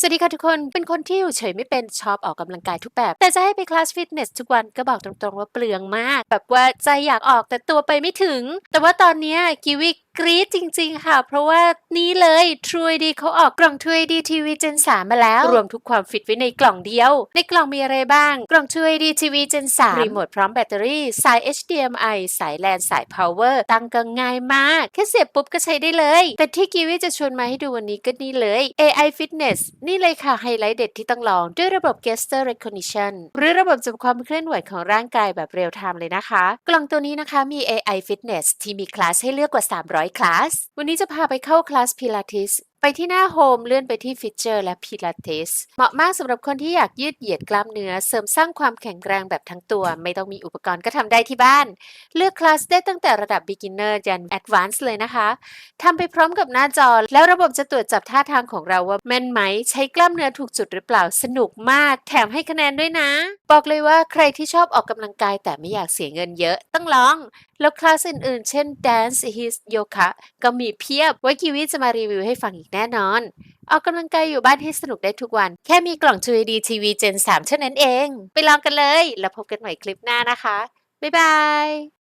สวัสดีค่ะทุกคน เป็นคนที่อยู่เฉยไม่เป็นชอบออกกำลังกายทุกแบบ แต่จะให้ไปคลาสฟิตเนสทุกวันก็บอกตรงๆว่าเปลืองมาก แบบว่าใจอยากออกแต่ตัวไปไม่ถึง แต่ว่าตอนนี้กิวิก รี๊ดจริง ๆ ค่ะ เพราะว่านี้เลย True ID เขาออกกล่อง True ID TV Gen 3มาแล้ว รวมทุกความฟิตไว้ในกล่องเดียว ในกล่องมีอะไรบ้าง กล่อง True ID TV Gen 3รีโมทพร้อมแบตเตอรี่ สาย HDMI สายแลนสาย power ตั้งก็ง่ายมาก แค่เสียบปุ๊บก็ใช้ได้เลย แต่ที่กิวิจะชวนมาให้ดูวันนี้ก็นี่เลย AI Fitness นี่เลยค่ะไฮไลท์เด็ดที่ต้องลองด้วยระบบ Gesture Recognition หรือระบบจำความเคลื่อนไหวของร่างกายแบบเรียลไทม์เลยนะคะ กล่องตัวนี้นะคะมี AI Fitness ที่มีคลาสให้เลือกกว่า 300คลาส วันนี้จะพาไปเข้าคลาสพิลาทิส ไปที่หน้าโฮมเลื่อนไปที่ฟีเจอร์และ Pilates เหมาะมากสำหรับคนที่อยากยืดเหยียดกล้ามเนื้อ เสริมสร้างความแข็งแรงแบบทั้งตัว ไม่ต้องมีอุปกรณ์ก็ทำได้ที่บ้าน เลือกคลาสได้ตั้งแต่ระดับ beginner ยัน advanced เลยนะคะทำไปพร้อมกับหน้าจอ แล้วระบบจะตรวจจับท่าทางของเราว่าแม่นไหม ใช้กล้ามเนื้อถูกจุดหรือเปล่าสนุกมาก แถมให้คะแนนด้วยนะ บอกเลยว่าใครที่ชอบออกกำลังกายแต่ไม่อยากเสียเงินเยอะต้องลอง แล้วคลาสอื่นๆ เช่น Dance His Yoga ก็มีเพียบไว้กิวิจะมารีวิวให้ฟังอีกแน่นอน ออกกำลังกายอยู่บ้านให้สนุกได้ทุกวัน แค่มีกล่อง 2AD TV Gen 3เท่านั้นเอง ไปลองกันเลย แล้วพบกันใหม่คลิปหน้านะคะ บ๊ายบาย